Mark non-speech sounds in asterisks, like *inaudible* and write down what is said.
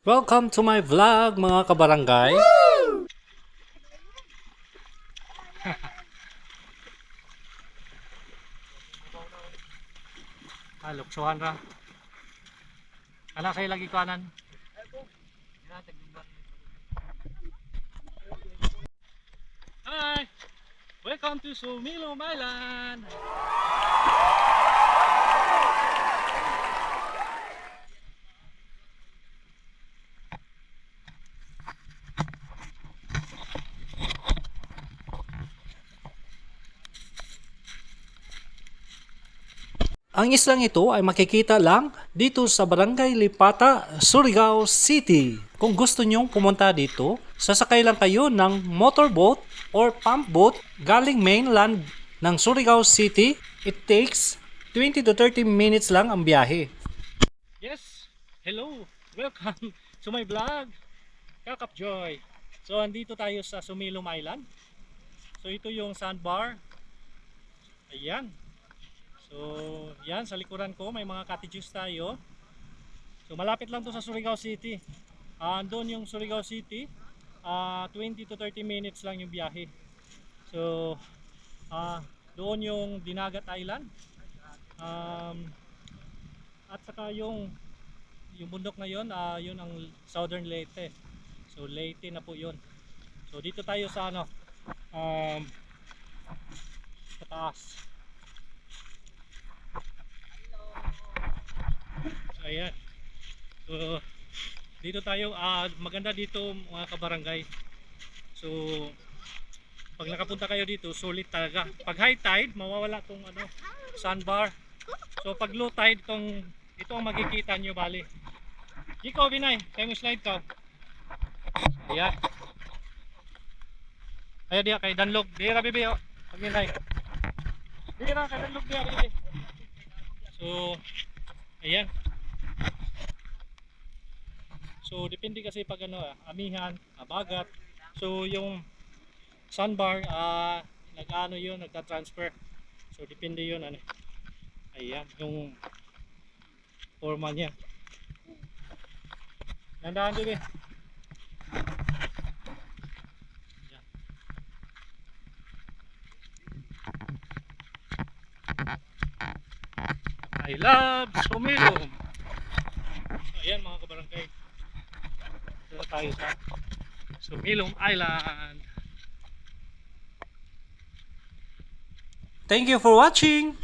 Welcome to my vlog mga kabarangay. *laughs* ah, luksuhan ra. Ala kay lagi kanan. Hi! Welcome to Sumilo Island! Ang islang ito ay makikita lang dito sa Barangay Lipata, Surigao City. Kung gusto nyong pumunta dito, sasakay lang kayo ng motorboat or pump boat galing mainland ng Surigao City. It takes 20 to 30 minutes lang ang biyahe. Yes, hello, welcome *laughs* to my vlog, Kakap Joy. So, andito tayo sa Sumilom Island. So, ito yung sandbar. Ayan, So, yan sa likuran ko may mga cottages tayo. So, malapit lang to sa Surigao City. Ah, doon yung Surigao City, ah 20 to 30 minutes lang yung biyahe. So, ah doon yung Dinagat Island. Um, at saka yung yung bundok na yun, ah yun ang Southern Leyte. So, Leyte na po yun. So, dito tayo sa ano, um, sa taas. Ayan. So, dito tayo, ah, maganda dito mga kabarangay. So, pag nakapunta kayo dito, sulit talaga. Pag high tide, mawawala tong ano, sandbar. So, pag low tide, tong, ito ang makikita nyo, bali. Ikaw, Binay, kayo mo slide ka. Ayan. Ayan diya, kay Danlog. Di ra, bibi, oh. Pag Binay. Di ra, kay Danlog diya, bibi. So, ayan. So depende kasi pag ano, ah, amihan, abagat. So yung sandbar ah nag-ano 'yun, nagta-transfer. So depende 'yun ano. Ayan, yung forma niya. Nandahan din eh. I love Sumilom. Ayan mga kabarangay. Tayo sa Sumilong Island. Thank you for watching!